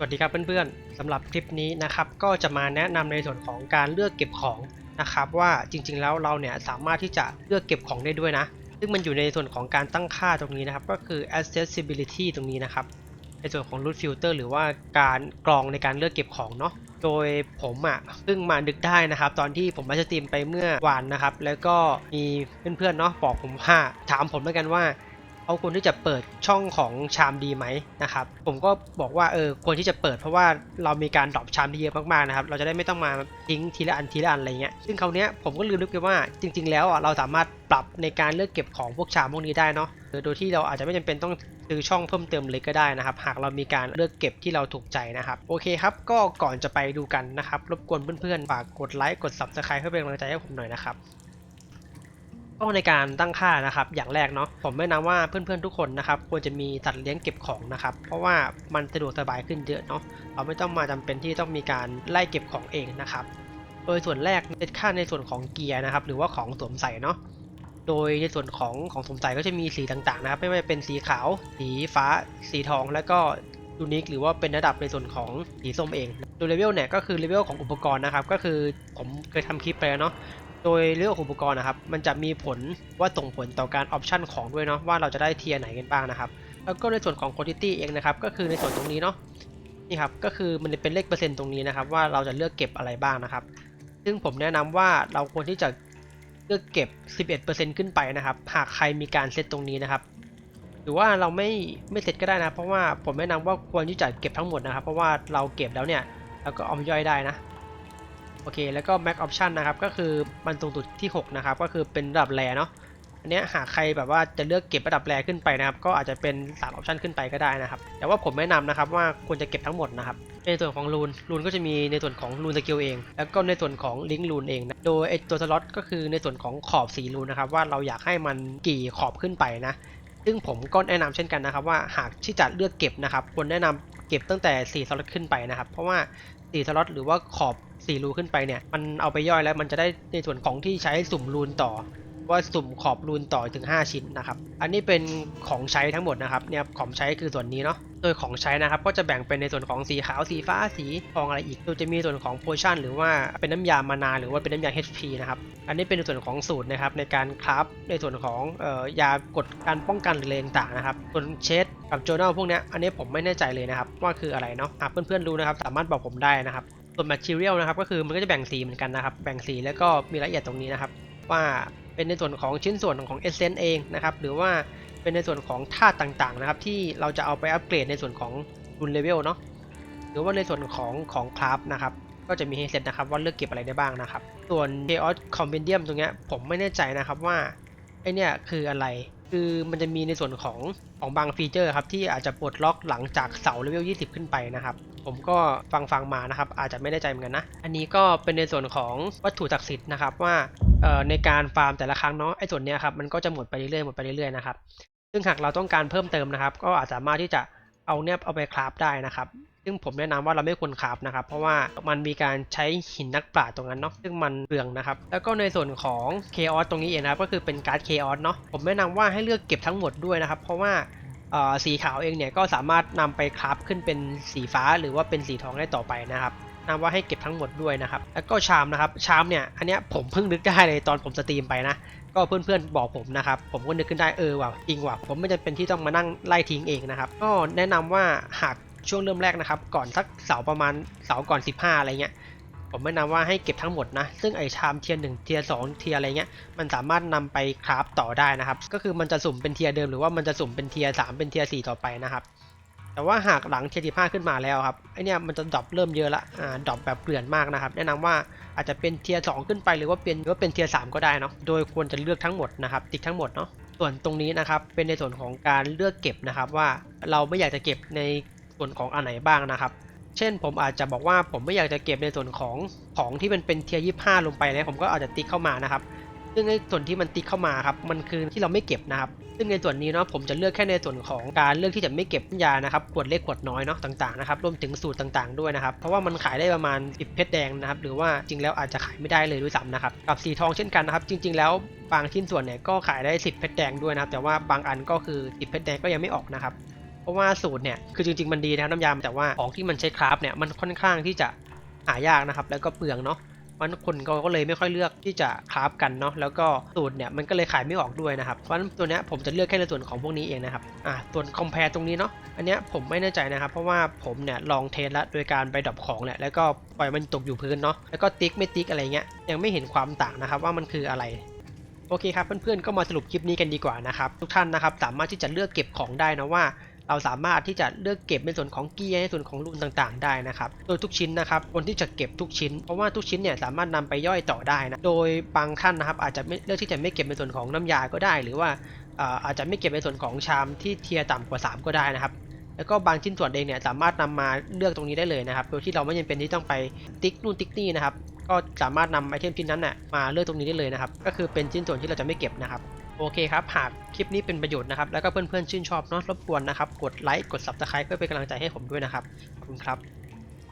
สวัสดีครับเพื่อนๆสำหรับคลิปนี้นะครับก็จะมาแนะนำในส่วนของการเลือกเก็บของนะครับว่าจริงๆแล้วเราเนี่ยสามารถที่จะเลือกเก็บของได้ด้วยนะ ซึ่งมันอยู่ในส่วนของการตั้งค่าตรงนี้นะครับก็คือ accessibility ตรงนี้นะครับในส่วนของ root filter หรือว่าการกรองในการเลือกเก็บของเนาะโดยผมอะเพิ่งมานึกได้นะครับ ตอนที่ผมมาสตรีมไปเมื่อวานนะครับ แล้วก็มีเพื่อนๆเนาะบอกผมว่าถามผมแล้วกันว่า เขาควรที่จะเปิดช่องของชามดีไหมนะครับ ผมก็บอกว่าเออควรที่จะเปิดเพราะว่าเรามีการดรอปชามที่เยอะมากๆนะครับ เราจะได้ไม่ต้องมาทิ้งทีละอันทีละอันอะไรเงี้ย ซึ่งคราวเนี้ยผมก็ลืมนึกไปว่าจริง ๆ แล้วอะเราสามารถปรับในการเลือกเก็บของพวกชามพวกนี้ได้เนาะโดยที่เราอาจจะไม่จำเป็นต้องซื้อช่องเพิ่มเติมเลยก็ได้นะครับ หากเรามีการเลือกเก็บที่เราถูกใจนะครับ โอเคครับ ก็ก่อนจะไปดูกันนะครับ รบกวนเพื่อนๆ ฝากกดไลค์ กด subscribe เพื่อเป็นกำลังใจให้ผมหน่อยนะครับ ก็ในการตั้งค่านะครับ อย่างแรกเนาะผมแนะนำว่าเพื่อนๆทุกคนนะครับควรจะมีสัตว์เลี้ยงเก็บของนะครับ เพราะว่ามันสะดวกสบายขึ้นเยอะเนาะเราไม่ต้องมาจำเป็นที่ต้องมีการไล่เก็บของเองนะครับ โดยส่วนแรกเป็นค่าในส่วนของเกียร์นะครับ หรือว่าของสวมใส่เนาะโดยในส่วนของของสวมใส่ก็จะมีสีต่างๆนะครับ ไม่ว่าจะเป็นสีขาว สีฟ้า สีทอง แล้วก็ยูนิคหรือว่าเป็นระดับในส่วนของสีส้มเอง โดยเลเวลเนี่ยก็คือเลเวลของอุปกรณ์นะครับ ก็คือผมเคยทำคลิปไปแล้วเนาะ โดยเรื่องอุปกรณ์นะครับ มันจะมีผลว่าส่งผลต่อการออปชันของด้วยเนาะว่าเราจะได้เทียร์ไหนกันบ้างนะครับ แล้วก็ในส่วนของ quantity เองนะครับ ก็คือในส่วนตรงนี้เนาะนี่ครับก็คือมันจะเป็นเลขเปอร์เซ็นต์ตรงนี้นะครับ ว่าเราจะเลือกเก็บอะไรบ้างนะครับ ซึ่งผมแนะนำว่าเราควรที่จะเลือกเก็บ 11%ขึ้นไปนะครับ หากใครมีการเซตตรงนี้นะครับ หรือว่าเราไม่ไม่เซตก็ได้นะ เพราะว่าผมแนะนำว่าควรที่จะเก็บทั้งหมดนะครับ เพราะว่าเราเก็บแล้วเนี่ยเราก็เอมาย่อยได้นะ โอเค แล้วก็ Max Option นะครับ ก็คือมันสูงสุดที่ 6 นะครับ ก็คือเป็นระดับแรเนาะ อันนี้หากใครแบบว่าจะเลือกเก็บระดับแรขึ้นไปนะครับ ก็อาจจะเป็น3 Option ขึ้นไปก็ได้นะครับ แต่ว่าผมแนะนำนะครับว่าควรจะเก็บทั้งหมดนะครับ ในส่วนของรูน รูนก็จะมีในส่วนของรูนสกิลเอง แล้วก็ในส่วนของลิงก์รูนเองนะ โดยไอตัวสล็อตก็คือในส่วนของขอบสีรูนนะครับว่าเราอยากให้มันกี่ขอบขึ้นไปนะซึ่งผมก็แนะนำเช่นกันนะครับว่าหากที่จะเลือกเก็บนะครับควรแนะนำ เก็บตั้งแต่4สล็อตขึ้นไปนะครับ เพราะว่า4สล็อตหรือว่าขอบ4รูขึ้นไปเนี่ย มันเอาไปย่อยแล้วมันจะได้ในส่วนของที่ใช้สุ่มรูนต่อ ว่าสุ่มขอบรูนต่อถึง 5 ชิ้นนะครับ อันนี้เป็นของใช้ทั้งหมดนะครับ เนี่ยของใช้คือส่วนนี้เนาะ โดยของใช้นะครับก็จะแบ่งเป็นในส่วนของสีขาว สีฟ้า สีทองอะไรอีกโดยจะมีส่วนของโพชั่นหรือว่าเป็นน้ำยามานา หรือว่าเป็นน้ำยา HP นะครับ อันนี้เป็นในส่วนของสูตรนะครับในการคราฟในส่วนของเอ่อยากดการป้องกันหรืออะไรต่างๆนะครับ ส่วนเชดกับโจ urnal พวกเนี้ยอันนี้ผมไม่แน่ใจเลยนะครับว่าคืออะไรเนาะ หากเพื่อนๆรู้นะครับสามารถบอกผมได้นะครับ ส่วน material นะครับก็คือมันก็จะแบ่งสีเหมือนกันนะครับ แบ่งสีแล้วก็มีรายละเอียดตรงนี้นะครับว่า เป็นในส่วนของชิ้นส่วนของ essence เองนะครับหรือว่าเป็นในส่วนของธาตุต่างๆนะครับที่เราจะเอาไปอัปเกรดในส่วนของรุนเลเวลเนาะหรือว่าในส่วนของของคราฟนะครับก็จะมีให้เซตนะครับว่าเลือกเก็บอะไรได้บ้างนะครับ ส่วน chaos compendium ตรงเนี้ยผมไม่แน่ใจนะครับว่าไอเนี่ยคืออะไรคือมันจะมีในส่วนของของบางฟีเจอร์ครับที่อาจจะปลดล็อกหลังจากเสาเลเวล 20 ขึ้นไปนะครับ ผมก็ฟังฟังมานะครับอาจจะไม่แน่ใจเหมือนกันนะ อันนี้ก็เป็นในส่วนของวัตถุศักดิ์สิทธิ์นะครับว่า ในการฟาร์มแต่ละครั้งเนาะไอ้ส่วนเนี้ยครับมันก็จะหมดไปเรื่อยๆหมดไปเรื่อยๆนะครับซึ่งหากเราต้องการเพิ่มเติมนะครับ ก็อาจสามารถที่จะเอาเนี่ยเอาไปคราฟได้นะครับ ซึ่งผมแนะนำว่าเราไม่ควรคราฟนะครับ เพราะว่ามันมีการใช้หินนักปราชญ์ตรงนั้นเนาะซึ่งมันเปลืองนะครับ แล้วก็ในส่วนของเคออสตรงนี้เองนะครับก็คือเป็นการ์ดเคออสเนาะผมแนะนำว่าให้เลือกเก็บทั้งหมดด้วยนะครับ เพราะว่าสีขาวเองเนี่ยก็สามารถนำไปคราฟขึ้นเป็นสีฟ้าหรือว่าเป็นสีทองได้ต่อไปนะครับ นำว่าให้เก็บทั้งหมดด้วยนะครับ แล้วก็ชามนะครับ ชามเนี่ย อันเนี้ยผมเพิ่งนึกได้เลยตอนผมสตรีมไปนะ ก็เพื่อนๆบอกผมนะครับ ผมก็นึกขึ้นได้เออว่ะจริงว่ะ ผมไม่จำเป็นที่ต้องมานั่งไล่ทิ้งเองนะครับ ก็แนะนำว่าหากช่วงเริ่มแรกนะครับ ก่อนสักเสาประมาณเสาก่อน 15 อะไรเงี้ยผมแนะนำว่าให้เก็บทั้งหมดนะ ซึ่งไอชามเทียร์หนึ่งเทียร์สองเทียร์อะไรเงี้ย มันสามารถนำไปคราฟต่อได้นะครับ ก็คือมันจะสุ่มเป็นเทียร์เดิมหรือว่ามันจะสุ่มเป็นเทียร์สามเป็นเทียร์สี่ต่อไปนะครับ แต่ว่าหากหลังเทียติผ้าขึ้นมาแล้วครับไอเนี่ยมันจะดรอปเริ่มเยอะละอ่าดรอปแบบเกลื่อนมากนะครับ แนะนำว่าอาจจะเป็นเทียร์สองขึ้นไปหรือว่าเป็นหรือว่าเป็นเทียร์สามก็ได้เนาะโดยควรจะเลือกทั้งหมดนะครับติ๊กทั้งหมดเนาะส่วนตรงนี้นะครับเป็นในส่วนของการเลือกเก็บนะครับว่าเราไม่อยากจะเก็บในส่วนของอันไหนบ้างนะครับ เช่นผมอาจจะบอกว่าผมไม่อยากจะเก็บในส่วนของของที่มันเป็นเทียร์ยี่ห้าลงไปแล้วผมก็อาจจะติ๊กเข้ามานะครับ ซึ่งในส่วนที่มันติ๊กเข้ามาครับมันคือที่เราไม่เก็บนะครับซึ่งในส่วนนี้เนาะผมจะเลือกแค่ในส่วนของการเลือกที่จะไม่เก็บยานะครับขวดเล็กขวดน้อยเนาะต่างๆนะครับรวมถึงสูตรต่างๆด้วยนะครับเพราะว่ามันขายได้ประมาณ10เพชรแดงนะครับหรือว่าจริงแล้วอาจจะขายไม่ได้เลยด้วยซ้ำนะครับกับสีทองเช่นกันนะครับจริง ๆ แล้วบางชิ้นส่วนเนี่ยก็ขายได้ 10เพชรแดงด้วยนะครับแต่ว่าบางอันก็คือ10เพชรแดงก็ยังไม่ออกนะครับเพราะว่าสูตรเนี่ยคือจริง ๆมันดีนะครับน้ำยาแต่ว่าของที่มันใช้คราฟเนี่ยมันค่อนข้างที่จะหายากนะครับแล้วก็เปลืองเนาะ มันคนก็เลยไม่ค่อยเลือกที่จะคราฟกันเนาะแล้วก็สูตรเนี่ยมันก็เลยขายไม่ออกด้วยนะครับเพราะฉะนั้นตัวเนี้ยผมจะเลือกแค่ในส่วนของพวกนี้เองนะครับอ่าส่วนคอมเพลตรงนี้เนาะอันเนี้ยผมไม่แน่ใจนะครับ เพราะว่าผมเนี่ยลองเทสล้วโดยการไปดรอปของแหละแล้วก็ปล่อยมันตกอยู่พื้นเนาะแล้วก็ติ๊กไม่ติ๊กอะไรเงี้ยยังไม่เห็นความต่างนะครับว่ามันคืออะไรโอเคครับเพื่อนๆก็มาสรุปคลิปนี้กันดีกว่านะครับทุกท่านนะครับสามารถที่จะเลือกเก็บของได้นะว่า เราสามารถที่จะเลือกเก็บในส่วนของเกียร์ในส่วนของรุ่นต่างๆ ได้นะครับโดยทุกชิ้นนะครับคนที่จะเก็บทุกชิ้น เพราะว่าทุกชิ้นเนี่ยสามารถนำไปย่อยต่อได้นะโดยบางท่านนะครับอาจจะไม่เลือกที่จะไม่เก็บในส่วนของน้ำยาก็ได้ หรือว่าอาอาจจะไม่เก็บในส่วนของชามที่เทียร์ต่ำกว่า 3 ก็ได้นะครับแล้วก็บางชิ้นส่วนเองเนี่ยสามารถนำมาเลือกตรงนี้ได้เลยนะครับ โดยที่เราไม่จำเป็นที่ต้องไปติ๊กนู่นติ๊กนี่นะครับ ก็สามารถนำไอเทมชิ้นนั้นน่ะมาเลือกตรงนี้ได้เลยนะครับ ก็คือเป็นชิ้นส่วนที่เราจะไม่เก็บนะครับ โอเคครับ หากคลิปนี้เป็นประโยชน์นะครับ แล้วก็เพื่อนๆชื่นชอบเนาะรบกวนนะครับ กดไลค์ กด subscribe เพื่อเป็นกำลังใจให้ผมด้วยนะครับ ขอบคุณครับ